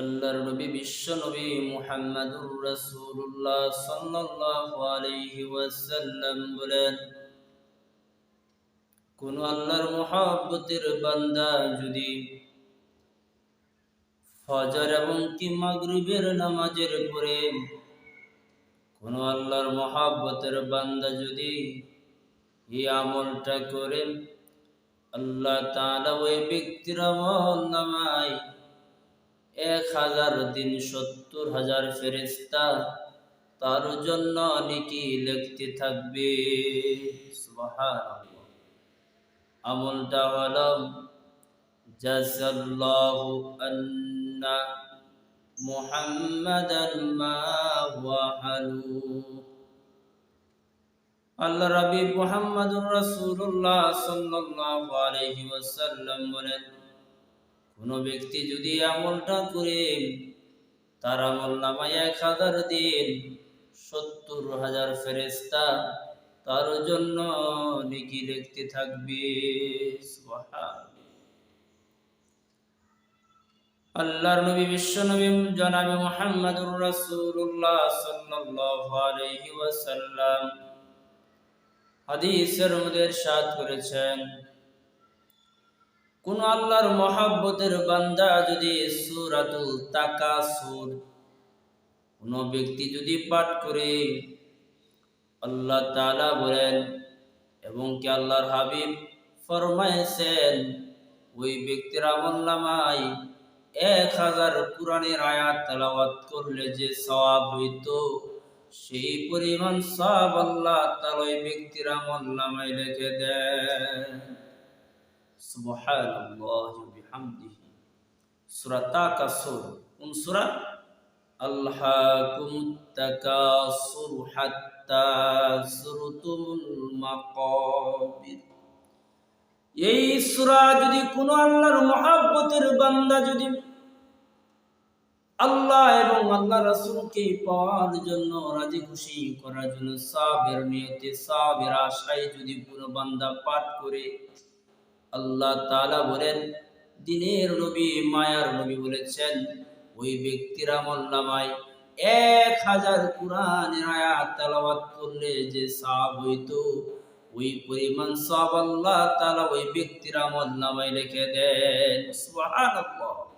আল্লাহর নবী, বিশ্ব নবী মুহাম্মাদুর রাসূলুল্লাহ সাল্লাল্লাহু আলাইহি ওয়াসাল্লাম বলেন, কোন আল্লাহর মহব্বতের বান্দা যদি ফজর এবং কি মাগরিবের নামাজের পরে কোন আল্লাহর মহব্বতের বান্দা যদি এই আমলটা করে, আল্লাহ তাআলা ওই ব্যক্তির আমল নামায় এক হাজার দিন সত্তর হাজার ফেরেস্তা তার জন্য নেকি লিখতে থাকবে। আমলটা হলো, জাযাল্লাহু আন্না মুহাম্মাদান মা ওয়াহালু আল্লাহ রাবি মুহাম্মাদুর রাসূলুল্লাহ সাল্লাল্লাহু আলাইহি ওয়াসাল্লাম বলেন কোন ব্যক্তি যদি আমলটা করে, তার আমল নামায় এক হাজার দিন, সত্তর হাজার ফেরেস্তা তার জন্য নেকি লিখতে থাকবে। আল্লাহর নবী, বিশ্ব নবী জনাবে মুহাম্মদুর রাসূলুল্লাহ সাল্লাল্লাহু আলাইহি ওয়াসাল্লাম। হাদিসের মধ্যে করেছেন কোন আল্লাহর মহাব্বতের বান্দা যদি সুরাতুল তাকাসুর, কোন ব্যক্তি যদি পাঠ করে, আল্লাহ তালা বলেন, এবং কি আল্লাহর হাবিব ফরমাইছেন ওই ব্যক্তির আমল নামায় এক হাজার কোরআনের আয়াত তেলাওয়াত করলে যে সওয়াব হইতো, সেই পরিমাণ সব আল্লাহ তাআলা ওই ব্যক্তির আমল নামায় লিখে দেন। সুবহানাল্লাহি ওয়া বিহামদিহি এই সূরা যদি কোন আল্লাহর মহব্বতের বান্দা যদি আল্লাহ এবং আল্লাহ রাসূলকে পাওয়ার জন্য রাজি খুশি করার জন্য সাবের নিয়তে, সাবের আশায় যদি কোনো বান্দা পাঠ করে আল্লাহ তালা বলেন, দিনের নবী মায়ার নবী বলেছেন, ওই ব্যক্তির আমল্লামায় এক হাজার কোরআনের আয়াত তালাবাত করলে যে সাব হইত, ওই পরিমাণ সব আল্লাহ তালা ওই ব্যক্তির আমল্লামায় রেখে দেন। সুবহানাল্লাহ।